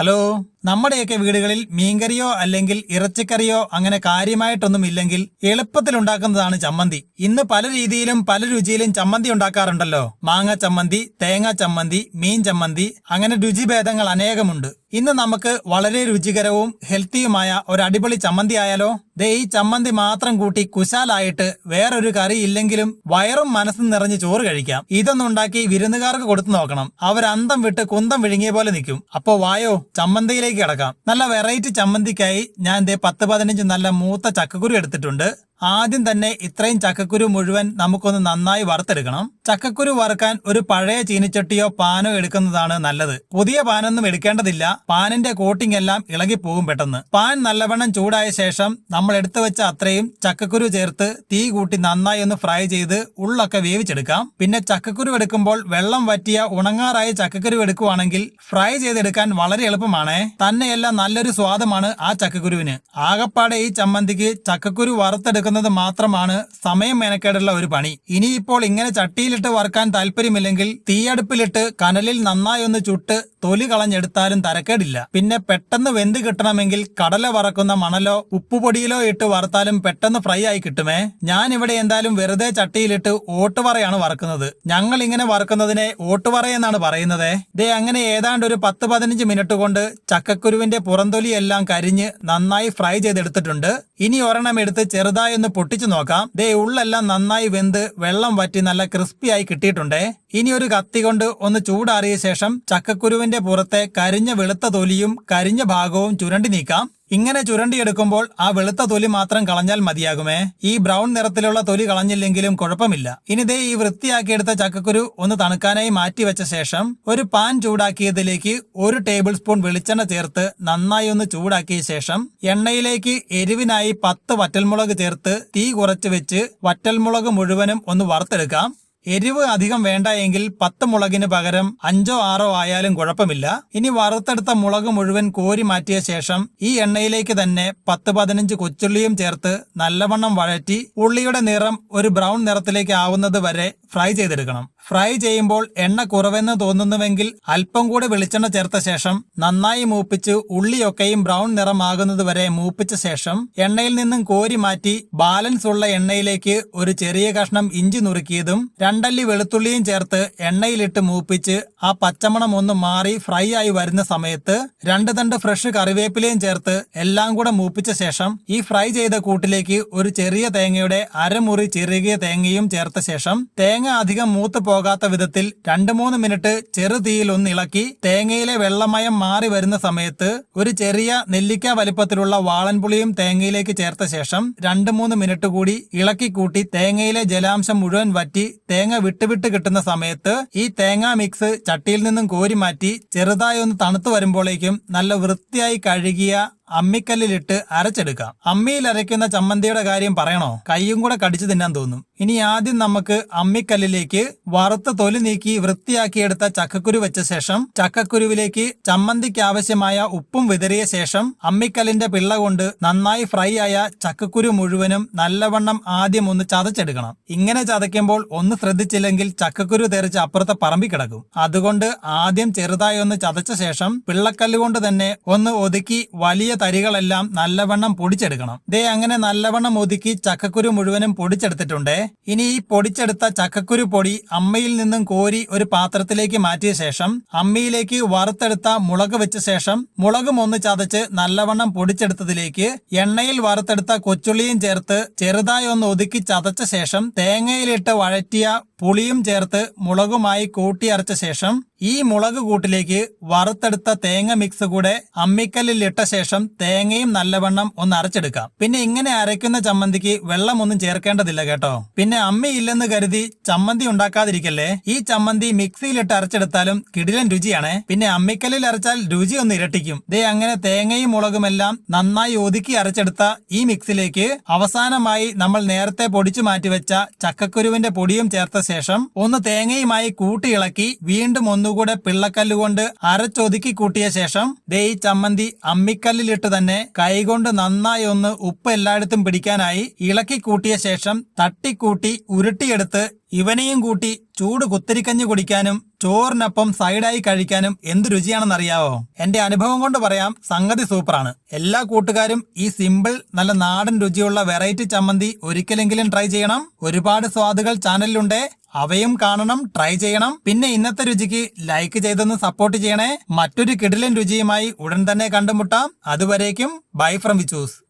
Hello നമ്മുടെയൊക്കെ വീടുകളിൽ മീൻകറിയോ അല്ലെങ്കിൽ ഇറച്ചിക്കറിയോ അങ്ങനെ കാര്യമായിട്ടൊന്നും ഇല്ലെങ്കിൽ എളുപ്പത്തിൽ ഉണ്ടാക്കുന്നതാണ് ചമ്മന്തി. ഇന്ന് പല രീതിയിലും പല രുചിയിലും ചമ്മന്തി ഉണ്ടാക്കാറുണ്ടല്ലോ. മാങ്ങ ചമ്മന്തി തേങ്ങ ചമ്മന്തി മീൻ ചമ്മന്തി അങ്ങനെ രുചിഭേദങ്ങൾ അനേകമുണ്ട്. ഇന്ന് നമുക്ക് വളരെ രുചികരവും ഹെൽത്തിയുമായ ഒരു അടിപൊളി ചമ്മന്തി ആയാലോ? ദേ ഈ ചമ്മന്തി മാത്രം കൂട്ടി കുശാലായിട്ട് വേറൊരു കറി ഇല്ലെങ്കിലും വയറും മനസ്സും നിറഞ്ഞ് ചോറ് കഴിക്കാം. ഇതൊന്നും ഉണ്ടാക്കി വിരുന്നുകാർക്ക് കൊടുത്തു നോക്കണം. അവരന്തം വിട്ട് കുന്തം വിഴുങ്ങിയ പോലെ നിൽക്കും. അപ്പോ വായോ ചമ്മന്തിയിലേക്ക് കിടക്കാം. നല്ല വെറൈറ്റി ചമ്മന്തിക്കായി ഞാൻ ദേ പത്ത് പതിനഞ്ച് നല്ല മൂത്ത ചക്കക്കുരു എടുത്തിട്ടുണ്ട്. ആദ്യം തന്നെ ഇത്രയും ചക്കക്കുരു മുഴുവൻ നമുക്കൊന്ന് നന്നായി വറുത്തെടുക്കണം. ചക്കക്കുരു വറുക്കാൻ ഒരു പഴയ ചീനിച്ചട്ടിയോ പാനോ എടുക്കുന്നതാണ് നല്ലത്. പുതിയ പാനൊന്നും എടുക്കേണ്ടതില്ല. പാനിന്റെ കോട്ടിംഗ് എല്ലാം ഇളകിപ്പോകും പെട്ടെന്ന്. പാൻ നല്ലവണ്ണം ചൂടായ ശേഷം നമ്മൾ എടുത്തു വെച്ച അത്രയും ചക്കക്കുരു ചേർത്ത് തീ കൂട്ടി നന്നായി ഒന്ന് ഫ്രൈ ചെയ്ത് ഉള്ളൊക്കെ വേവിച്ചെടുക്കാം. പിന്നെ ചക്കക്കുരു എടുക്കുമ്പോൾ വെള്ളം വറ്റിയ ഉണങ്ങാറായ ചക്കക്കുരു എടുക്കുവാണെങ്കിൽ ഫ്രൈ ചെയ്തെടുക്കാൻ വളരെ എളുപ്പമാണ്. തന്നെയല്ല നല്ലൊരു സ്വാദമാണ് ആ ചക്കക്കുരുവിന്. ആകപ്പാടെ ഈ ചമ്മന്തിക്ക് ചക്കക്കുരു വറുത്തെടുക്കുന്നത് മാത്രമാണ് സമയം മെനക്കേടുള്ള ഒരു പണി. ഇനിയിപ്പോൾ ഇങ്ങനെ ചട്ടിയിലിട്ട് വറുക്കാൻ താല്പര്യമില്ലെങ്കിൽ തീയടുപ്പിലിട്ട് കനലിൽ നന്നായി ഒന്ന് ചുട്ട് തൊലി കളഞ്ഞെടുത്താലും തരക്കേടില്ല. പിന്നെ പെട്ടെന്ന് വെന്ത് കിട്ടണമെങ്കിൽ കടല വറക്കുന്ന മണലോ ഉപ്പുപൊടിയിലോ ഇട്ട് വറുത്താലും പെട്ടെന്ന് ഫ്രൈ ആയി കിട്ടുമേ? ഞാൻ ഇവിടെ എന്തായാലും വെറുതെ ചട്ടിയിലിട്ട് ഓട്ടുവറയാണ് വറക്കുന്നത്. ഞങ്ങൾ ഇങ്ങനെ വറക്കുന്നതിനെ ഓട്ടുവറ എന്നാണ് പറയുന്നത്. ദേ അങ്ങനെ ഏതാണ്ട് ഒരു പത്ത് പതിനഞ്ച് മിനിറ്റ് കൊണ്ട് ചക്കക്കുരുവിന്റെ പുറന്തൊലിയെല്ലാം കരിഞ്ഞ് നന്നായി ഫ്രൈ ചെയ്തെടുത്തിട്ടുണ്ട്. ഇനി ഒരെണ്ണം എടുത്ത് ചെറുതായി ഒന്ന് പൊട്ടിച്ചു നോക്കാം. ദേ ഉള്ളെല്ലാം നന്നായി വെന്ത് വെള്ളം വറ്റി നല്ല ക്രിസ്പിയായി കിട്ടിയിട്ടുണ്ട്. ഇനി ഒരു കത്തി കൊണ്ട് ഒന്ന് ചൂടാറിയ ശേഷം ചക്കക്കുരുവിന്റെ പുറത്തെ കരിഞ്ഞ വെളുത്ത തൊലിയും കരിഞ്ഞ ഭാഗവും ചുരണ്ടി നീക്കാം. ഇങ്ങനെ ചുരണ്ടിയെടുക്കുമ്പോൾ ആ വെളുത്ത തൊലി മാത്രം കളഞ്ഞാൽ മതിയാകുമേ? ഈ ബ്രൗൺ നിറത്തിലുള്ള തൊലി കളഞ്ഞില്ലെങ്കിലും കുഴപ്പമില്ല. ഇനി ദേ ഈ വൃത്തിയാക്കിയെടുത്ത ചക്കക്കുരു ഒന്ന് തണുക്കാനായി മാറ്റി വെച്ച ശേഷം ഒരു പാൻ ചൂടാക്കിയതിലേക്ക് ഒരു ടേബിൾ സ്പൂൺ വെളിച്ചെണ്ണ ചേർത്ത് നന്നായി ഒന്ന് ചൂടാക്കിയ ശേഷം എണ്ണയിലേക്ക് എരിവിനായി പത്ത് വറ്റൽമുളക് ചേർത്ത് തീ കുറച്ച് വെച്ച് വറ്റൽമുളക് മുഴുവനും ഒന്ന് വറുത്തെടുക്കാം. എരിവ് അധികം വേണ്ട എങ്കിൽ പത്ത് മുളകിന് പകരം അഞ്ചോ ആറോ ആയാലും കുഴപ്പമില്ല. ഇനി വറുത്തെടുത്ത മുളക് മുഴുവൻ കോരി മാറ്റിയ ശേഷം ഈ എണ്ണയിലേക്ക് തന്നെ പത്ത് പതിനഞ്ച് കൊച്ചുള്ളിയും ചേർത്ത് നല്ലവണ്ണം വഴറ്റി ഉള്ളിയുടെ നിറം ഒരു ബ്രൗൺ നിറത്തിലേക്ക് ആവുന്നത് വരെ ഫ്രൈ ചെയ്തെടുക്കണം. ഫ്രൈ ചെയ്യുമ്പോൾ എണ്ണ കുറവെന്ന് തോന്നുന്നുവെങ്കിൽ അല്പം കൂടി വെളിച്ചെണ്ണ ചേർത്ത ശേഷം നന്നായി മൂപ്പിച്ച് ഉള്ളിയൊക്കെയും ബ്രൗൺ നിറമാകുന്നത് വരെ മൂപ്പിച്ച ശേഷം എണ്ണയിൽ നിന്നും കോരി മാറ്റി ബാലൻസ് ഉള്ള എണ്ണയിലേക്ക് ഒരു ചെറിയ കഷ്ണം ഇഞ്ചി നുറുക്കിയതും രണ്ടല്ലി വെളുത്തുള്ളിയും ചേർത്ത് എണ്ണയിലിട്ട് മൂപ്പിച്ച് ആ പച്ചമണം ഒന്ന് മാറി ഫ്രൈ ആയി വരുന്ന സമയത്ത് രണ്ട് തണ്ട് ഫ്രഷ് കറിവേപ്പിലയും ചേർത്ത് എല്ലാം കൂടെ മൂപ്പിച്ച ശേഷം ഈ ഫ്രൈ ചെയ്ത കൂട്ടിലേക്ക് ഒരു ചെറിയ തേങ്ങയുടെ അരമുറി ചെറുകിയ തേങ്ങയും ചേർത്ത ശേഷം തേങ്ങ അധികം മൂത്ത് പോകാത്ത വിധത്തിൽ രണ്ട് മൂന്ന് മിനിറ്റ് ചെറുതീയിൽ ഒന്നിളക്കി തേങ്ങയിലെ വെള്ളമയം മാറി വരുന്ന സമയത്ത് ഒരു ചെറിയ നെല്ലിക്ക വലിപ്പത്തിലുള്ള വാളൻപുളിയും തേങ്ങയിലേക്ക് ചേർത്ത ശേഷം രണ്ട് മൂന്ന് മിനിറ്റ് കൂടി ഇളക്കി കൂട്ടി തേങ്ങയിലെ ജലാംശം മുഴുവൻ വറ്റി തേങ്ങ വിട്ടുവിട്ട് കിട്ടുന്ന സമയത്ത് ഈ തേങ്ങാ മിക്സ് ചട്ടിയിൽ നിന്നും കോരി മാറ്റി ചെറുതായി ഒന്ന് തണുത്തു വരുമ്പോഴേക്കും നല്ല വൃത്തിയായി കഴുകിയ അമ്മിക്കല്ലിലിട്ട് അരച്ചെടുക്കാം. അമ്മിയിൽ അരയ്ക്കുന്ന ചമ്മന്തിയുടെ കാര്യം പറയണോ? കൈയും കൂടെ കടിച്ചു തിന്നാൻ തോന്നും. ഇനി ആദ്യം നമുക്ക് അമ്മിക്കല്ലിലേക്ക് വറുത്ത തൊലി നീക്കി വൃത്തിയാക്കിയെടുത്ത ചക്കക്കുരു വെച്ച ശേഷം ചക്കക്കുരുവിലേക്ക് ചമ്മന്തിക്ക് ആവശ്യമായ ഉപ്പും വിതറിയ ശേഷം അമ്മിക്കല്ലിന്റെ പിള്ള കൊണ്ട് നന്നായി ഫ്രൈ ആയ ചക്കക്കുരു മുഴുവനും നല്ലവണ്ണം ആദ്യം ഒന്ന് ചതച്ചെടുക്കണം. ഇങ്ങനെ ചതയ്ക്കുമ്പോൾ ഒന്ന് ശ്രദ്ധിച്ചില്ലെങ്കിൽ ചക്കക്കുരു തെറിച്ച് അപ്പുറത്തെ പറമ്പി കിടക്കും. അതുകൊണ്ട് ആദ്യം ചെറുതായി ഒന്ന് ചതച്ച ശേഷം പിള്ളക്കല്ലുകൊണ്ട് തന്നെ ഒന്ന് ഒതുക്കി വലിയ തരികളെല്ലാം നല്ലവണ്ണം പൊടിച്ചെടുക്കണം. ദേ അങ്ങനെ നല്ലവണ്ണം ഒതുക്കി ചക്കക്കുരു മുഴുവനും പൊടിച്ചെടുത്തിട്ടുണ്ട്. ഇനി ഈ പൊടിച്ചെടുത്ത ചക്കക്കുരു പൊടി അമ്മയിൽ നിന്നും കോരി ഒരു പാത്രത്തിലേക്ക് മാറ്റിയ ശേഷം അമ്മയിലേക്ക് വറുത്തെടുത്ത മുളക് വെച്ച ശേഷം മുളകും ഒന്ന് ചതച്ച് നല്ലവണ്ണം പൊടിച്ചെടുത്തതിലേക്ക് എണ്ണയിൽ വറുത്തെടുത്ത കൊച്ചുള്ളിയും ചേർത്ത് ചെറുതായി ഒന്ന് ഒതുക്കി ചതച്ച ശേഷം തേങ്ങയിലിട്ട് വഴറ്റിയ പുളിയും ചേർത്ത് മുളകുമായി കൂട്ടിയരച്ച ശേഷം ഈ മുളക് കൂട്ടിലേക്ക് വറുത്തെടുത്ത തേങ്ങ മിക്സ് കൂടെ അമ്മിക്കല്ലിൽ ഇട്ട ശേഷം തേങ്ങയും നല്ലവണ്ണം ഒന്ന് അരച്ചെടുക്കാം. പിന്നെ ഇങ്ങനെ അരയ്ക്കുന്ന ചമ്മന്തിക്ക് വെള്ളമൊന്നും ചേർക്കേണ്ടതില്ല കേട്ടോ. പിന്നെ അമ്മയില്ലെന്ന് കരുതി ചമ്മന്തി ഉണ്ടാക്കാതിരിക്കല്ലേ? ഈ ചമ്മന്തി മിക്സിയിലിട്ട് അരച്ചെടുത്താലും കിടിലൻ രുചിയാണ്. പിന്നെ അമ്മിക്കല്ലിൽ അരച്ചാൽ രുചി ഒന്ന് ഇരട്ടിക്കും. ദേ അങ്ങനെ തേങ്ങയും മുളകും എല്ലാം നന്നായി ഒതുക്കി അരച്ചെടുത്ത ഈ മിക്സിലേക്ക് അവസാനമായി നമ്മൾ നേരത്തെ പൊടിച്ചു മാറ്റിവെച്ച ചക്കക്കുരുവിന്റെ പൊടിയും ചേർത്ത ശേഷം ഒന്ന് തേങ്ങയുമായി കൂട്ടിയിളക്കി വീണ്ടും ഒന്നുകൂടെ പിള്ളക്കല്ലുകൊണ്ട് അരച്ചൊതുക്കി കൂട്ടിയ ശേഷം ദേ ഈ ചമ്മന്തി അമ്മിക്കല്ലിലിട്ട് തന്നെ കൈകൊണ്ട് നന്നായി ഒന്ന് ഉപ്പ് എല്ലായിടത്തും പിടിക്കാനായി ഇളക്കി കൂട്ടിയ ശേഷം തട്ടിക്കൂട്ടി ഉരുട്ടിയെടുത്ത് ഇവനെയും കൂട്ടി ചൂട് കുത്തിരിക്കഞ്ഞ് കുടിക്കാനും ചോറിനൊപ്പം സൈഡായി കഴിക്കാനും എന്ത് രുചിയാണെന്നറിയാവോ? എന്റെ അനുഭവം കൊണ്ട് പറയാം സംഗതി സൂപ്പറാണ്. എല്ലാ കൂട്ടുകാരും ഈ സിമ്പിൾ നല്ല നാടൻ രുചിയുള്ള വെറൈറ്റി ചമ്മന്തി ഒരിക്കലെങ്കിലും ട്രൈ ചെയ്യണം. ഒരുപാട് സ്വാദുകൾ ചാനലിലുണ്ട്. അവയും കാണണം ട്രൈ ചെയ്യണം. പിന്നെ ഇന്നത്തെ രുചിക്ക് ലൈക്ക് ചെയ്തൊന്ന് സപ്പോർട്ട് ചെയ്യണേ. മറ്റൊരു കിടിലൻ രുചിയുമായി ഉടൻ തന്നെ കണ്ടുമുട്ടാം. അതുവരേക്കും ബൈ ഫ്രം വിച്ചൂസ്.